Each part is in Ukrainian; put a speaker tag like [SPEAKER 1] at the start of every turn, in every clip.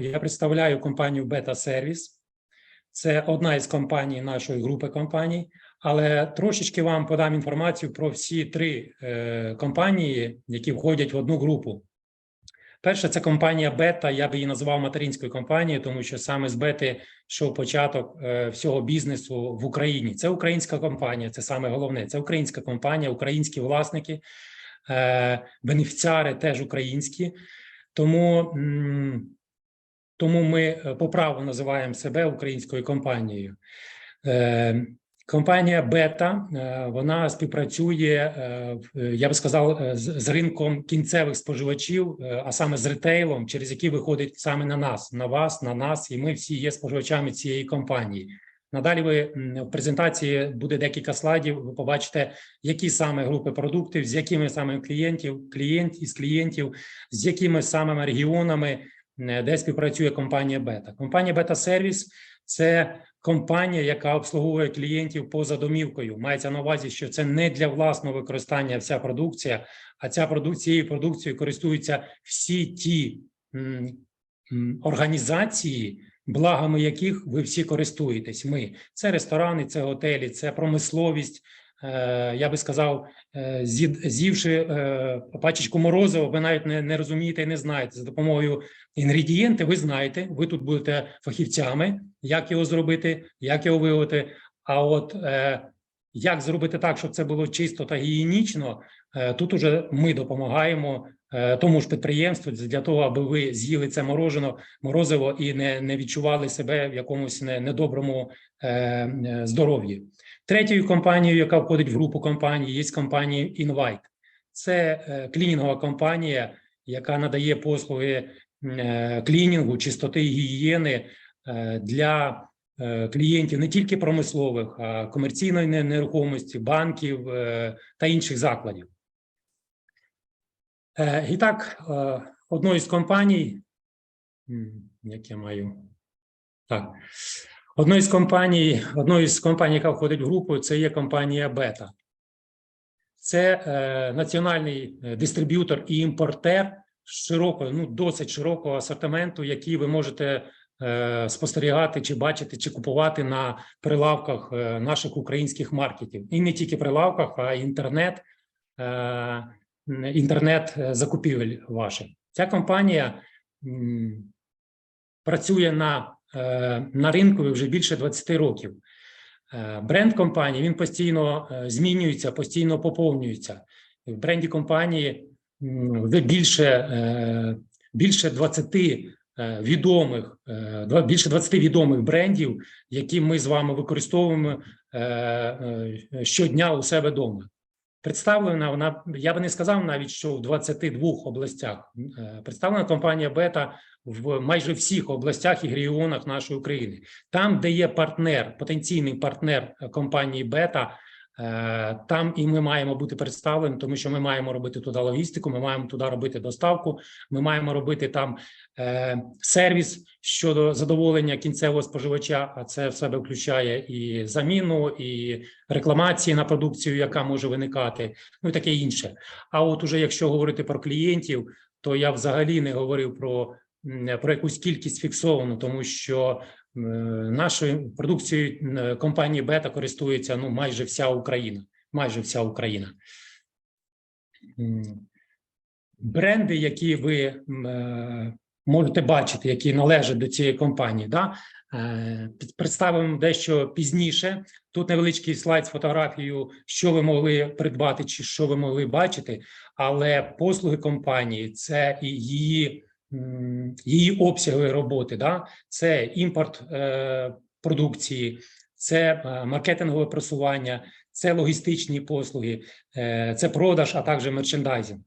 [SPEAKER 1] Я представляю компанію Бета Сервіс. Це одна із компаній нашої групи компаній, але трошечки вам подам інформацію про всі три е, компанії, які входять в одну групу. Перша це компанія Бета. Я би її назвав материнською компанією, тому що саме з Бети йшов початок е, всього бізнесу в Україні. Це українська компанія, це саме головне. Це українська компанія, українські власники, е, бенефіціари теж українські. Тому, м, тому ми е, по праву називаємо себе українською компанією. Е, Компанія Бета вона співпрацює, е, я би сказав, з ринком кінцевих споживачів, а саме з ретейлом, через який виходить саме на нас, на вас, на нас, і ми всі є споживачами цієї компанії. Надалі ви в презентації буде декілька слайдів. Ви побачите, які саме групи продуктів, з якими саме клієнтів, клієнт із клієнтів, з якими саме регіонами, де співпрацює компанія Бета. Компанія Бета Сервіс це компанія, яка обслуговує клієнтів поза домівкою. Мається на увазі, що це не для власного використання вся продукція, а ця продукція цією продукцією користуються всі ті організації, благами яких ви всі користуєтесь. Ми це ресторани, це готелі, це промисловість. Е, Я би сказав, е, з'ївши е, пачечку морозива, ви навіть не, не розумієте і не знаєте за допомогою інгредієнти. Ви знаєте, ви тут будете фахівцями, як його зробити, як його виготовити. А от як зробити так, щоб це було чисто та гігієнічно, тут уже ми допомагаємо тому ж підприємству для того, аби ви з'їли це морожено, морозиво і не, не відчували себе в якомусь недоброму здоров'ї. Третьою компанією, яка входить в групу компаній, є компанія Invite. Це е, клінінгова компанія, яка надає послуги е, клінінгу, чистоти і гігієни е, для клієнтів не тільки промислових, а комерційної нерухомості, банків та інших закладів. І так, одною з компаній, як я маю так, одною з компаній, одною з компаній, яка входить в групу, це є компанія Бета. Це е, національний е, дистриб'ютор і імпортер широкого, ну досить широкого асортименту, який ви можете е, спостерігати, чи бачити, чи купувати на прилавках е, наших українських маркетів, і не тільки прилавках, а й інтернет, е, інтернет е, закупівель ваших. Ця компанія м, працює на, на ринку вже більше 20 років. Е, Бренд компанії він постійно е, змінюється, постійно поповнюється. В бренді компанії вже більше, е, більше 20 е, відомих, е, більше 20 відомих брендів, які ми з вами використовуємо е, е, щодня у себе вдома. Представлена вона, я би не сказав навіть, що в 22 областях. Е, Представлена компанія Бета в майже всіх областях і регіонах нашої України. Там, де є партнер, потенційний партнер е, компанії Бета, там і ми маємо бути представлені, тому що ми маємо робити туди логістику, ми маємо туди робити доставку, ми маємо робити там е, сервіс щодо задоволення кінцевого споживача. А це в себе включає і заміну, і рекламації на продукцію, яка може виникати, ну і таке інше. А от уже якщо говорити про клієнтів, то я взагалі не говорив про, про якусь кількість фіксовану, тому що е, нашою продукцією е, компанії Бета користується ну майже вся Україна. Майже вся Україна. Бренди, які ви е, можете бачити, які належать до цієї компанії, да? е, представимо дещо пізніше. Тут невеличкий слайд з фотографією, що ви могли придбати, чи що ви могли бачити, але послуги компанії це і її, її обсяги роботи, да? це імпорт е, продукції, це е, маркетингове просування, це логістичні послуги, е, це продаж, а також мерчендайзинг.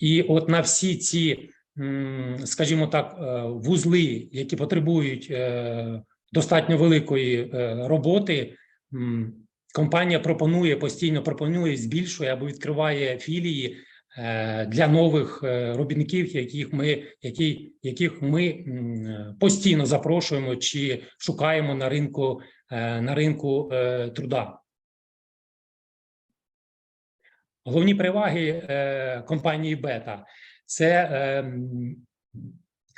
[SPEAKER 1] І от на всі ці, скажімо так, е, вузли, які потребують е, достатньо великої е, роботи, компанія пропонує постійно пропонує, збільшує або відкриває філії для нових е, робітників, яких ми, які, яких ми постійно запрошуємо чи шукаємо на ринку е, на ринку е, труда. Головні переваги е, компанії Бета це е,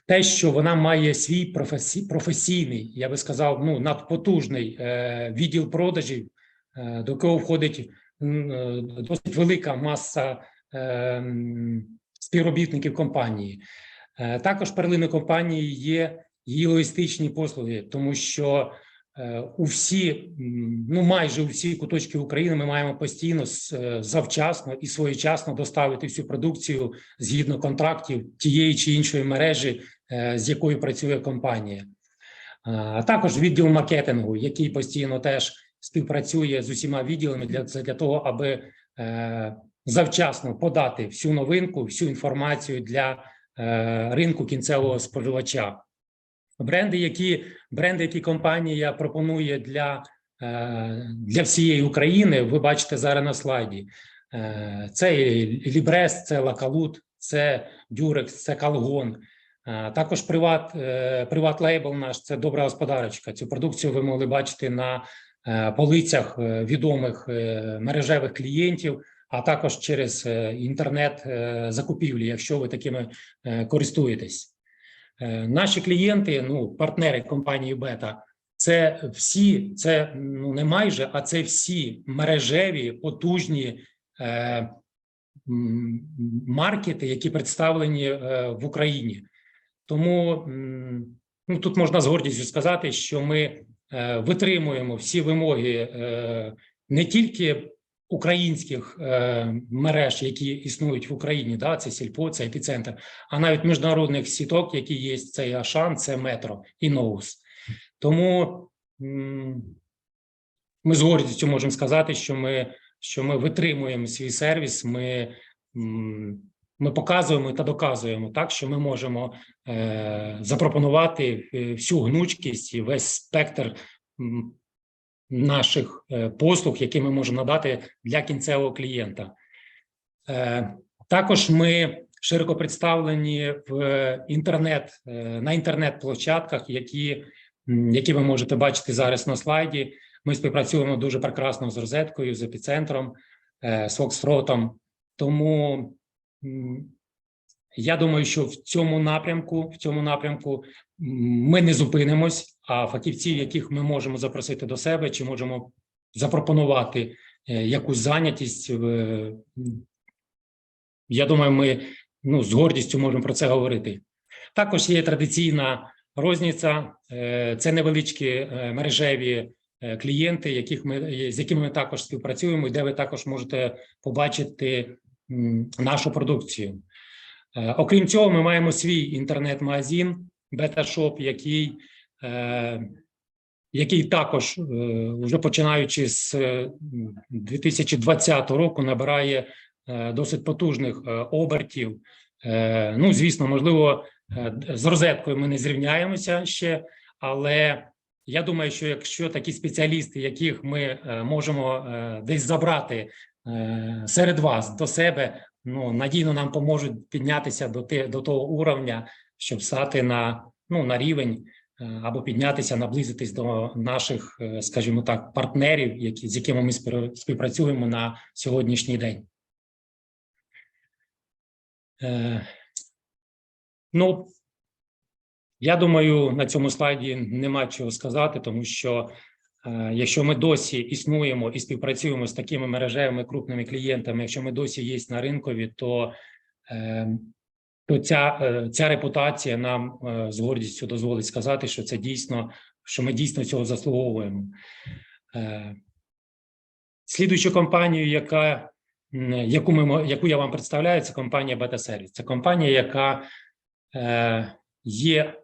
[SPEAKER 1] те, що вона має свій професі, професійний, я би сказав, ну надпотужний е, відділ продажів, е, до якого входить е, досить велика маса е, співробітників компанії. Е, Також перлиною компанії є її логістичні послуги, тому що е, у всі, ну майже у всі куточки України ми маємо постійно е, завчасно і своєчасно доставити всю продукцію згідно контрактів тієї чи іншої мережі, з якою працює компанія. А також відділ маркетингу, який постійно теж співпрацює з усіма відділами для, для того, аби завчасно подати всю новинку, всю інформацію для е, ринку кінцевого споживача. Бренди, які бренди, які компанія пропонує для, е, для всієї України, ви бачите зараз на слайді. Е, Це Лібрес, це Лакалут, це Дюрекс, це Калгон. Також приват, приват лейбл наш це добра господарочка. Цю продукцію ви могли бачити на полицях відомих мережевих клієнтів, а також через е, інтернет е, закупівлі, якщо ви такими е, користуєтесь. Наші клієнти, ну партнери компанії Бета, це всі, це ну не майже, а це всі мережеві потужні е, маркети, які представлені е, в Україні. Тому ну, тут можна з гордістю сказати, що ми е, витримуємо всі вимоги е, не тільки українських е, мереж, які існують в Україні, да, це Сільпо, це епіцентр, а навіть міжнародних сіток, які є, це Ашан, це Метро і Ноус. Тому ми з гордістю можемо сказати, що ми, що ми витримуємо свій сервіс. Ми, ми показуємо та доказуємо так, що ми можемо е, запропонувати е, всю гнучкість і весь спектр наших е, послуг, які ми можемо надати для кінцевого клієнта. Е, Також ми широко представлені в інтернет е, на інтернет-площадках, які, які ви можете бачити зараз на слайді. Ми співпрацюємо дуже прекрасно з розеткою, з епіцентром, з Фоксфротом. Тому я думаю, що в цьому напрямку, в цьому напрямку ми не зупинимось, а фахівців, яких ми можемо запросити до себе, чи можемо запропонувати е, якусь зайнятість. е, Я думаю, ми ну, з гордістю можемо про це говорити. Також є традиційна розниця, е, це невеличкі мережеві клієнти, яких ми з якими ми також співпрацюємо, і де ви також можете побачити нашу продукцію. Е, Окрім цього, ми маємо свій інтернет-магазин BetaShop, який, е, який також, е, вже починаючи з е, 2020 року, набирає досить потужних обертів. Ну, звісно, можливо, з розеткою ми не зрівняємося ще, але я думаю, що якщо такі спеціалісти, яких ми можемо десь забрати серед вас до себе, ну надійно нам поможуть піднятися до те, до того уровня, щоб стати на ну на рівень е, або піднятися, наблизитись до наших, е, скажімо так, партнерів, які з якими ми співпра- співпрацюємо на сьогоднішній день. Е, Ну, я думаю, на цьому слайді нема чого сказати, тому що якщо ми досі існуємо і співпрацюємо з такими мережевими крупними клієнтами, якщо ми досі є на ринкові, то, е, то ця, е, ця репутація нам е, з гордістю дозволить сказати, що це дійсно, що ми дійсно цього заслуговуємо. Е, Слідуючу компанію, яка яку ми яку я вам представляю, це компанія Beta Service. Це компанія, яка е, є,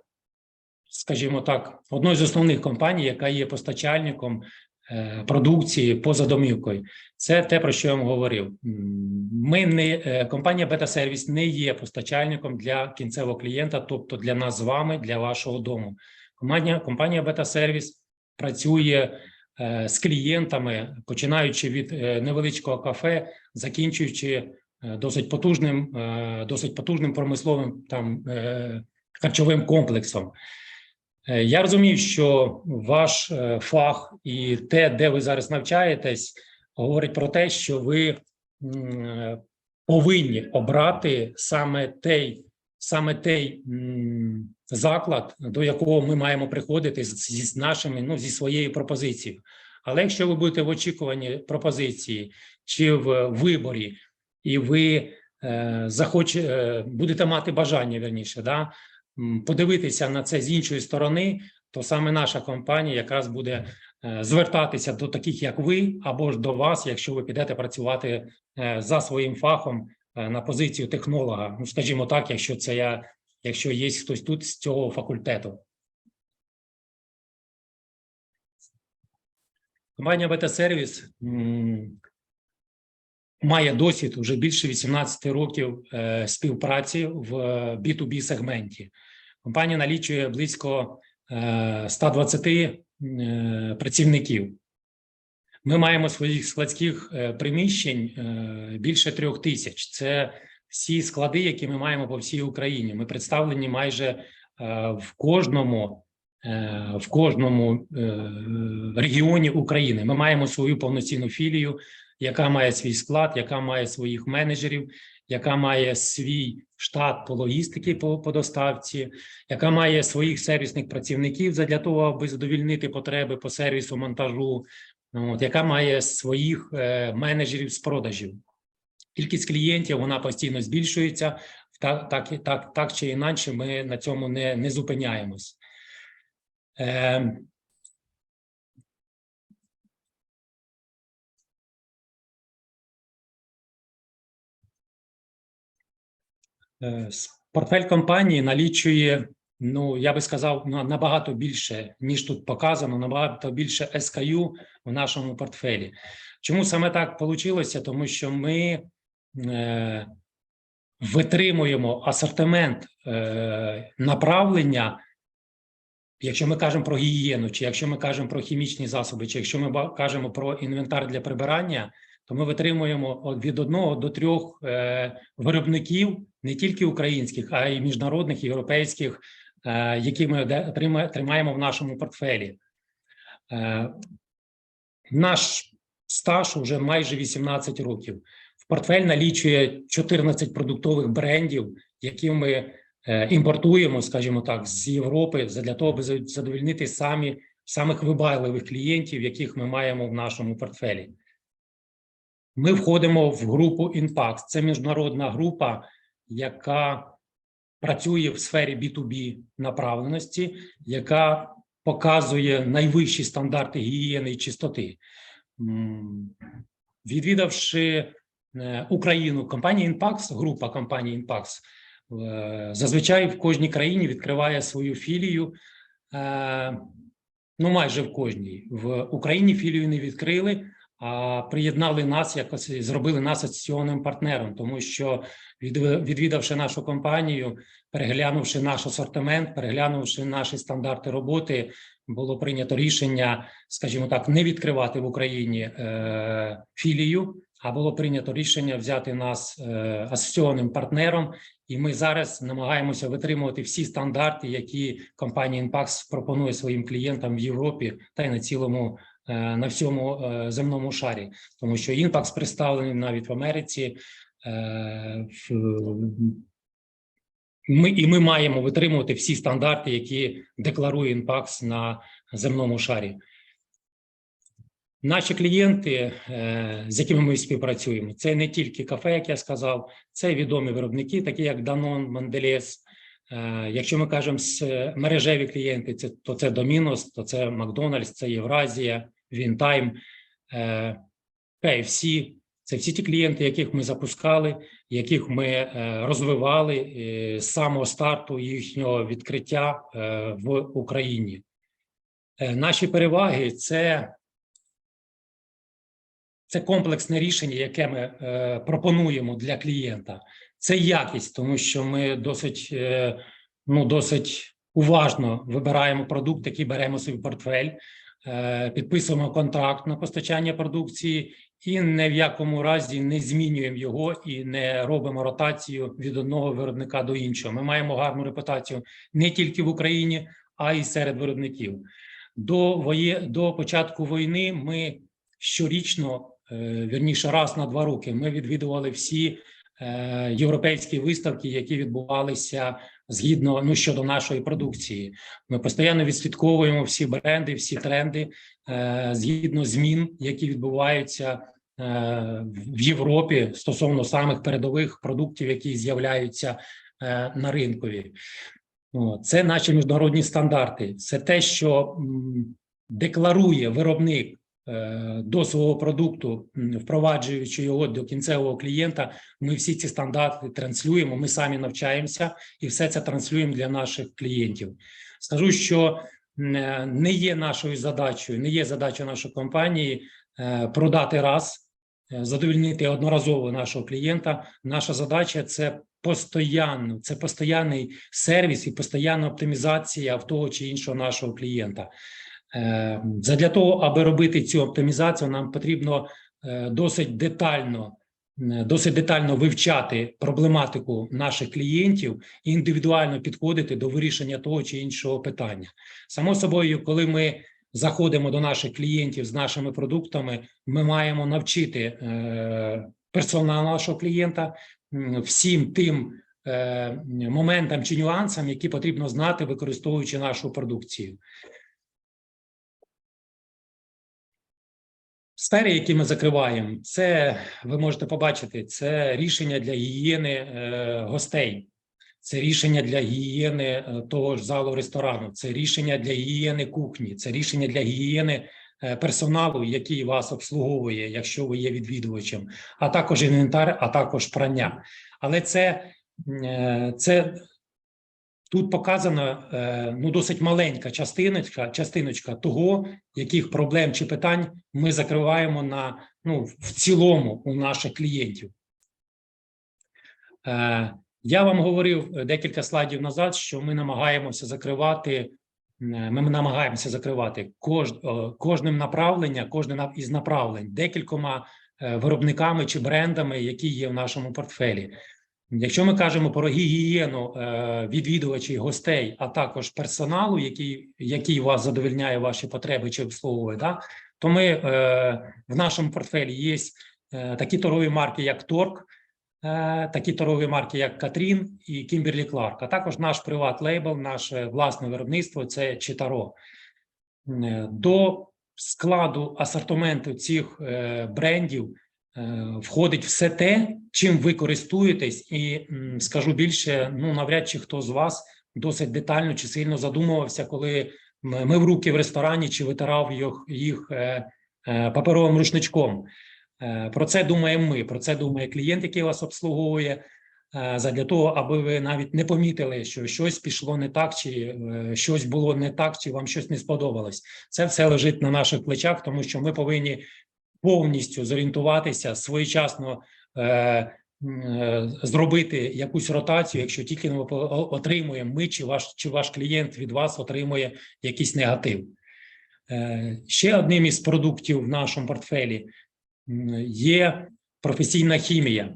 [SPEAKER 1] скажімо так, одною з основних компаній, яка є постачальником е, продукції поза домівкою. Це те, про що я вам говорив. Ми не е, компанія Beta Service не є постачальником для кінцевого клієнта, тобто для нас з вами, для вашого дому. Компанія, компанія Beta Service працює е, з клієнтами, починаючи від невеличкого кафе, закінчуючи досить потужним, досить потужним промисловим там харчовим комплексом. Е, Я розумію, що ваш е, фах і те, де ви зараз навчаєтесь, говорить про те, що ви е, повинні обрати саме той саме той заклад, до якого ми маємо приходити з, нашими, ну зі своєю пропозицією. Але якщо ви будете в очікуванні пропозиції чи в виборі, і ви захоче, е, будете мати бажання верніше, да, подивитися на це з іншої сторони, то саме наша компанія якраз буде е, звертатися до таких, як ви, або ж до вас, якщо ви підете працювати е, за своїм фахом е, на позицію технолога. Ну, скажімо так, якщо це я, якщо є хтось тут з цього факультету. Компанія Бета-сервіс має досвід уже більше 18 років співпраці в B2B сегменті. Компанія налічує близько е, 120 е, працівників. Ми маємо своїх складських е, приміщень е, більше трьох тисяч. Це всі склади, які ми маємо по всій Україні. Ми представлені майже е, в кожному е, в кожному е, регіоні України. Ми маємо свою повноцінну філію, яка має свій склад, яка має своїх менеджерів, яка має свій штат по логістики по, по доставці, яка має своїх сервісних працівників для того, аби задовільнити потреби по сервісу монтажу, ну, от, яка має своїх е, менеджерів з продажів. Кількість клієнтів вона постійно збільшується. Так, так, так, так чи інакше, ми на цьому не, не зупиняємось. Е, Портфель компанії налічує, ну я би сказав, на- набагато більше, ніж тут показано, набагато більше SKU в нашому портфелі. Чому саме так вийшло? Тому що ми е, витримуємо асортимент е, направлення. Якщо ми кажемо про гігієну, чи якщо ми кажемо про хімічні засоби, чи якщо ми кажемо про інвентар для прибирання, то ми витримуємо від одного до трьох е, виробників, не тільки українських, а й міжнародних, європейських, е, які ми тримаємо в нашому портфелі. Е, наш стаж уже майже 18 років. В портфель налічує 14 продуктових брендів, які ми імпортуємо, скажімо так, з Європи для того, аби за- задовольнити самі самих вибагливих клієнтів, яких ми маємо в нашому портфелі. Ми входимо в групу Impact. Це міжнародна група, яка працює в сфері B2B направленості, яка показує найвищі стандарти гігієни і чистоти. Відвідавши е, Україну, компанія Impax, група компанії Impax, е, зазвичай в кожній країні відкриває свою філію. е, Ну, майже в кожній. В Україні філію не відкрили, приєднали нас, якось зробили нас асоційним партнером, тому що відвідавши нашу компанію, переглянувши наш асортимент, переглянувши наші стандарти роботи, було прийнято рішення, скажімо так, не відкривати в Україні е, філію, а було прийнято рішення взяти нас е, асоційним партнером. І ми зараз намагаємося витримувати всі стандарти, які компанія Inpax пропонує своїм клієнтам в Європі та й на цілому на всьому е, земному шарі, тому що Inpax представлений навіть в Америці. е, Ми і ми маємо витримувати всі стандарти, які декларує Inpax на земному шарі. Наші клієнти, е, з якими ми співпрацюємо, це не тільки кафе, як я сказав, це відомі виробники, такі як Mondelez. Е, Якщо ми кажемо мережеві клієнти, це то це Domino's, то це Макдональдс, це Євразія, Вінтайм, е, KFC. Це всі ті клієнти, яких ми запускали, яких ми е, розвивали е, з самого старту їхнього відкриття е, в Україні. Е, Наші переваги це це комплексне рішення, яке ми е, пропонуємо для клієнта. Це якість, тому що ми досить, е, ну, досить уважно вибираємо продукт, який беремо собі в портфель, е, підписуємо контракт на постачання продукції і ні в якому разі не змінюємо його і не робимо ротацію від одного виробника до іншого. Ми маємо гарну репутацію не тільки в Україні, а й серед виробників. До воє... до початку війни ми щорічно, е, вірніше раз на два роки, ми відвідували всі е, європейські виставки, які відбувалися згідно ну щодо нашої продукції. Ми постійно відслідковуємо всі бренди, всі тренди е, згідно змін, які відбуваються е, в Європі стосовно самих передових продуктів, які з'являються е, на ринкові. Це наші міжнародні стандарти. Це те, що декларує виробник е, до свого продукту, впроваджуючи його до кінцевого клієнта. Ми всі ці стандарти транслюємо. Ми самі навчаємося і все це транслюємо для наших клієнтів. Скажу, що е, не є нашою задачею, не є задача нашої компанії е, продати раз, е, задовільнити одноразово нашого клієнта. Наша задача це постійно, це постійний сервіс і постійна оптимізація в того чи іншого нашого клієнта. Е, Задля того, аби робити цю оптимізацію, нам потрібно е, досить детально, досить детально вивчати проблематику наших клієнтів і індивідуально підходити до вирішення того чи іншого питання. Само собою, коли ми заходимо до наших клієнтів з нашими продуктами, ми маємо навчити е, персонал нашого клієнта всім тим е, моментам чи нюансам, які потрібно знати, використовуючи нашу продукцію. Сфери, які ми закриваємо, це ви можете побачити, це рішення для гігієни е, гостей, це рішення для гігієни е, того ж залу ресторану, це рішення для гігієни кухні, це рішення для гігієни е, персоналу, який вас обслуговує, якщо ви є відвідувачем, а також інвентар, а також прання. Але це, е, це Тут показана е, ну досить маленька частиночка, частиночка того, яких проблем чи питань ми закриваємо на ну в цілому у наших клієнтів. Е, Я вам говорив декілька слайдів назад, що ми намагаємося закривати. е, Ми намагаємося закривати кож, е, кожним направлення, кожне із направлень декількома е, виробниками чи брендами, які є в нашому портфелі. Якщо ми кажемо про гігієну е, відвідувачів, гостей, а також персоналу, який, який вас задовольняє ваші потреби чи обслуговує, да, то ми е, в нашому портфелі є е, такі торгові марки, як Торк, е, такі торгові марки, як Катрін і Кімберлі Кларк, а також наш приват лейбл, наше власне виробництво це Читаро. До складу асортименту цих брендів входить все те, чим ви користуєтесь, і скажу більше, ну навряд чи хто з вас досить детально чи сильно задумувався, коли мив руки в ресторані чи витирав їх, е, е, паперовим рушничком. Е, Про це думаємо ми, про це думає клієнт, який вас обслуговує. е, Задля того, аби ви навіть не помітили, що щось пішло не так, чи е, щось було не так, чи вам щось не сподобалось. Це все лежить на наших плечах, тому що ми повинні повністю зорієнтуватися своєчасно е, е, зробити якусь ротацію, якщо тільки ми отримуємо ми чи ваш чи ваш клієнт від вас отримує якийсь негатив. Е, Ще одним із продуктів в нашому портфелі є професійна хімія.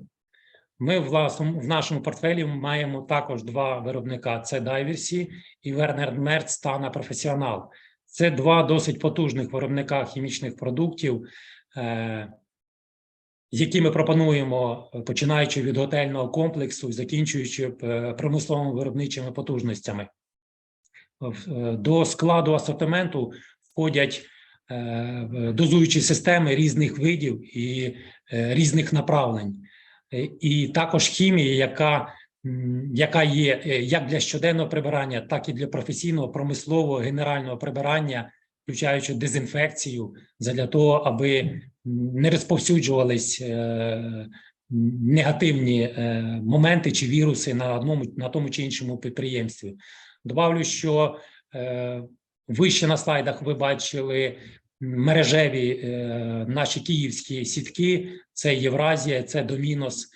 [SPEAKER 1] Ми власному в нашому портфелі маємо також два виробника: це Diversey і Werner Merz Tana Професіонал. Це два досить потужних виробника хімічних продуктів, які ми пропонуємо, е, починаючи від готельного комплексу і закінчуючи е, промисловими виробничими потужностями. Е, До складу асортименту входять е, дозуючі системи різних видів і е, різних направлень, Е, і також хімія, яка, яка є е, як для щоденного прибирання, так і для професійного, промислового, генерального прибирання, включаючи дезінфекцію, для того, аби не розповсюджувались е, негативні е, моменти чи віруси на одному на тому чи іншому підприємстві. Добавлю, що е, вище на слайдах ви бачили мережеві наші київські сітки: це Євразія, це Домінос,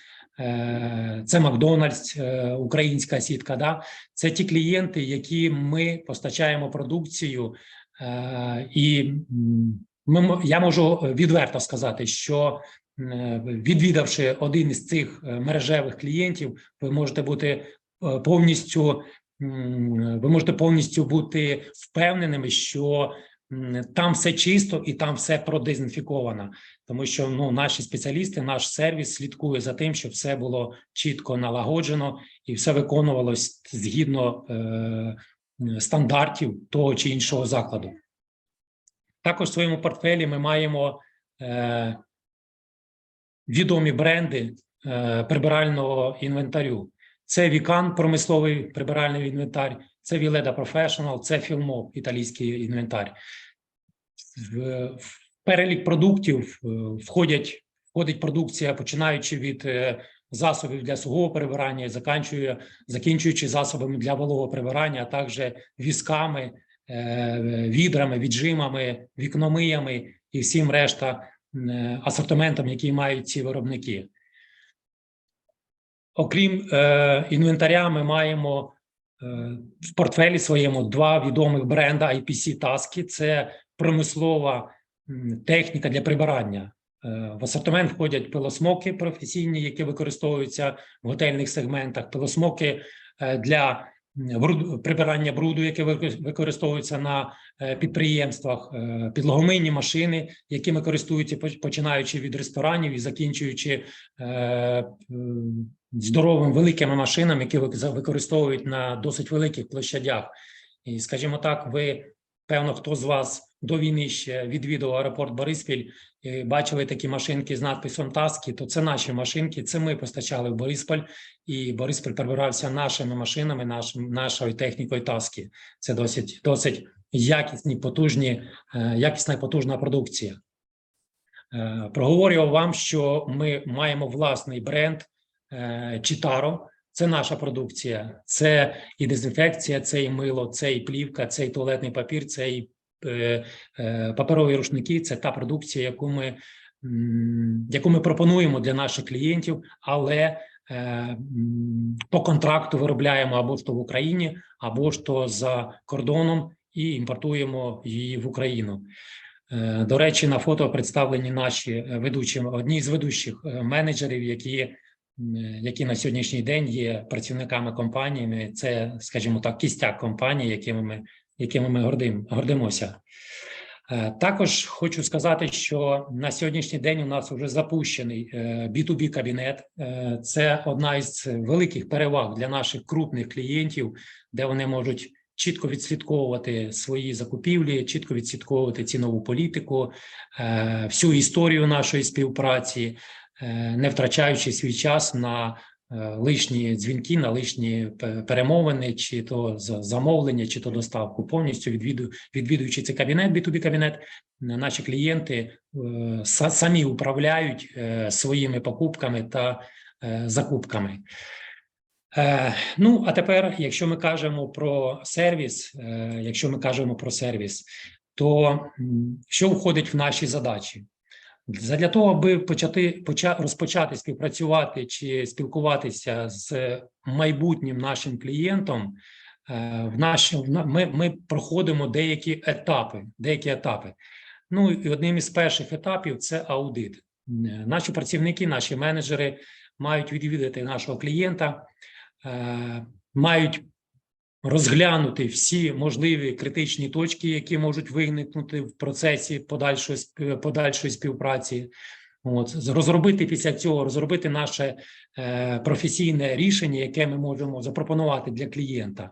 [SPEAKER 1] це Макдональдс, українська сітка. Да? Це ті клієнти, які ми постачаємо продукцію, і ми, я можу відверто сказати, що е, відвідавши один із цих е, мережевих клієнтів, ви можете бути е, повністю ви можете повністю бути впевненими, що там все чисто і там все продезінфіковано, тому що ну наші спеціалісти, наш сервіс слідкує за тим, щоб все було чітко налагоджено і все виконувалось згідно е, стандартів того чи іншого закладу. Також в своєму портфелі ми маємо е, відомі бренди е, прибирального інвентарю. Це Вікан, промисловий прибиральний інвентар, це Віледа Professional, це Філмо, італійський інвентар. В, в перелік продуктів е, входять входить продукція, починаючи від е, засобів для сухого прибирання, і заканчує, закінчуючи засобами для вологого прибирання, а також візками, е, відрами, віджимами, вікномиями і всім решта е, асортиментом, який мають ці виробники. Окрім е, інвентаря, ми маємо е, в портфелі своєму два відомих бренда IPC Tasky. Це промислова техніка для прибирання. Е, В асортимент входять пилосмоки професійні, які використовуються в готельних сегментах, пилосмоки е, для прибирання бруду, які вико- використовуються на е, підприємствах, підлогомийні машини, якими користуються починаючи від ресторанів і закінчуючи здоровими великими машинами, які використовують на досить великих площадях. І, скажімо так, ви певно, хто з вас до війни ще відвідував аеропорт Бориспіль, і бачили такі машинки з надписом Таски, то це наші машинки. Це ми постачали в Бориспіль, і Бориспіль прибирався нашими машинами, нашим нашою технікою Таски. Це досить досить якісні, потужні, е, якісна і потужна продукція. Е, Проговорював вам, що ми маємо власний бренд е, Читаро. Це наша продукція, це і дезінфекція, це і мило, це і плівка, це і туалетний папір, це і паперові рушники. Це та продукція, яку ми, яку ми пропонуємо для наших клієнтів, але е, по контракту виробляємо або ж то в Україні, або ж то за кордоном і імпортуємо її в Україну. Е, До речі, на фото представлені наші е, ведучі, одні з ведучих е, менеджерів, які, які на сьогоднішній день є працівниками компаніями. Це, скажімо так, кістяк компанії, якими ми, якими ми гордим, гордимося. Е, Також хочу сказати, що на сьогоднішній день у нас вже запущений е, B2B кабінет. Е, Це одна із великих переваг для наших крупних клієнтів, де вони можуть чітко відслідковувати свої закупівлі, чітко відслідковувати цінову політику, е, всю історію нашої співпраці, е, не втрачаючи свій час на е, лишні дзвінки, на лишні перемовини, чи то за- замовлення, чи то доставку. Повністю відвіду, відвідуючи цей кабінет, B2B кабінет, наші клієнти е, самі управляють е, своїми покупками та е, закупками. Е, Ну, а тепер, якщо ми кажемо про сервіс, е, якщо ми кажемо про сервіс, то що входить в наші задачі? Задля того, аби почати поча, розпочати співпрацювати чи спілкуватися з майбутнім нашим клієнтом, е, в наші, в на- ми, ми проходимо деякі етапи. Деякі етапи. Ну і одним із перших етапів це аудит. Е, Наші працівники, наші менеджери мають відвідати нашого клієнта, е, мають розглянути всі можливі критичні точки, які можуть виникнути в процесі подальшої подальшої співпраці. От розробити після цього, розробити наше е, професійне рішення, яке ми можемо запропонувати для клієнта.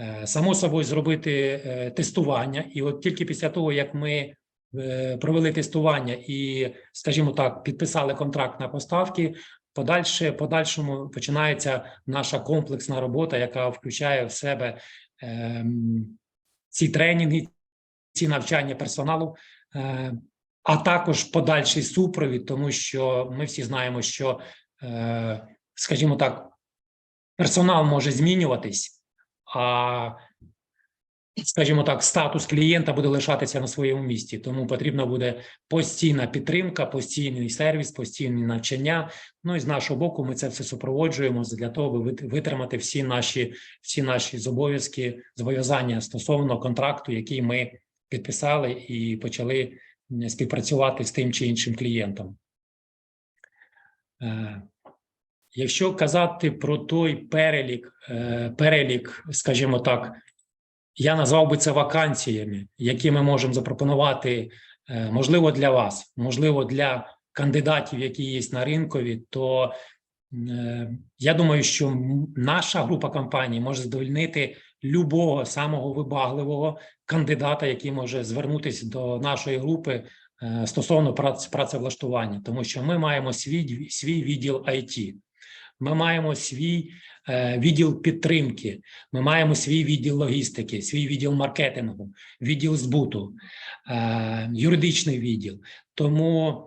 [SPEAKER 1] Е, само собою зробити е, тестування, і от тільки після того, як ми е, провели тестування і, скажімо так, підписали контракт на поставки, подальше, подальшому починається наша комплексна робота, яка включає в себе ем, ці тренінги, ці навчання персоналу, е, а також подальший супровід, тому що ми всі знаємо, що, е, скажімо так, персонал може змінюватись, а скажімо так, статус клієнта буде лишатися на своєму місці. Тому потрібна буде постійна підтримка, постійний сервіс, постійні навчання. Ну і з нашого боку, ми це все супроводжуємо для того, аби витримати всі наші всі наші зобов'язки, зобов'язання стосовно контракту, який ми підписали і почали співпрацювати з тим чи іншим клієнтом. Е, Якщо казати про той перелік, е, перелік, скажімо так, я назвав би це вакансіями, які ми можемо запропонувати, е, можливо, для вас, можливо, для кандидатів, які є на ринкові, то е, я думаю, що наша група компаній може задовольнити любого самого вибагливого кандидата, який може звернутися до нашої групи е, стосовно прац- працевлаштування, тому що ми маємо свій, свій відділ IT, ми маємо свій е, відділ підтримки, ми маємо свій відділ логістики, свій відділ маркетингу, відділ збуту, е, юридичний відділ. Тому,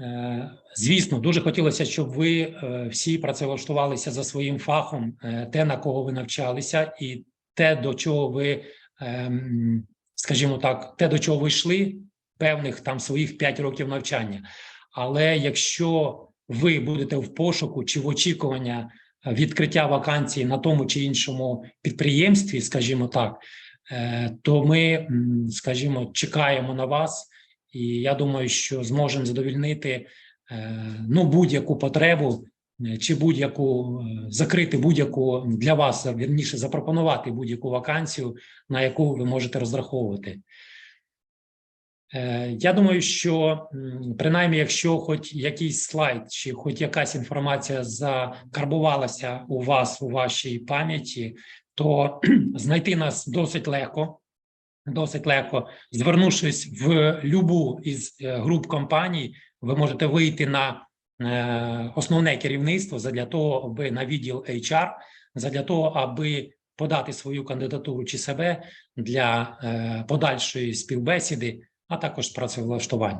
[SPEAKER 1] е, звісно, дуже хотілося, щоб ви всі працевлаштувалися за своїм фахом, те, на кого ви навчалися, і те, до чого ви, ем, скажімо так, те, до чого ви йшли, певних там своїх 5 років навчання. Але якщо ви будете в пошуку чи в очікування е, відкриття вакансій на тому чи іншому підприємстві, скажімо так, е, то ми, скажімо, чекаємо на вас, і я думаю, що зможемо задовільнити е, ну будь-яку потребу чи будь-яку закрити будь-яку для вас вірніше запропонувати будь-яку вакансію, на яку ви можете розраховувати. Е, Я думаю, що принаймні, якщо хоч якийсь слайд чи хоч якась інформація закарбувалася у вас у вашій пам'яті, то знайти нас досить легко. Досить легко, звернувшись в любу із е, груп компаній, ви можете вийти на е, основне керівництво задля того, аби на відділ HR, задля того, аби подати свою кандидатуру чи себе для подальшої співбесіди, а також працевлаштування.